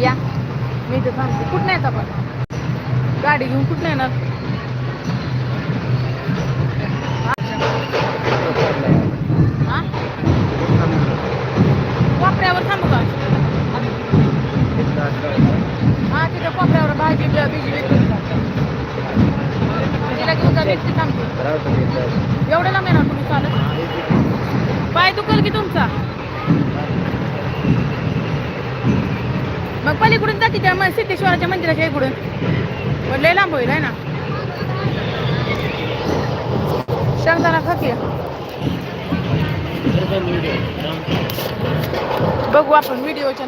या. मी इथे थांबते. कुठं येत आपण? गाडी घेऊन कुठं येणार? कोपऱ्यावर थांबू का? हा तिथं कोपऱ्यावर भाजी बी- बिजी विकून तिला घेऊन जा व्यक्ती थांबते. एवढं लांब येणार तुम्ही चालत? पाय दुखल की तुमचा? पलीकडून जाते त्या म- सिद्धेश्वराच्या मंदिराच्या इकडून. पण लय लांब होईल आहे ना? शेंगदाणा खाकी बघू आपण व्हिडिओच्या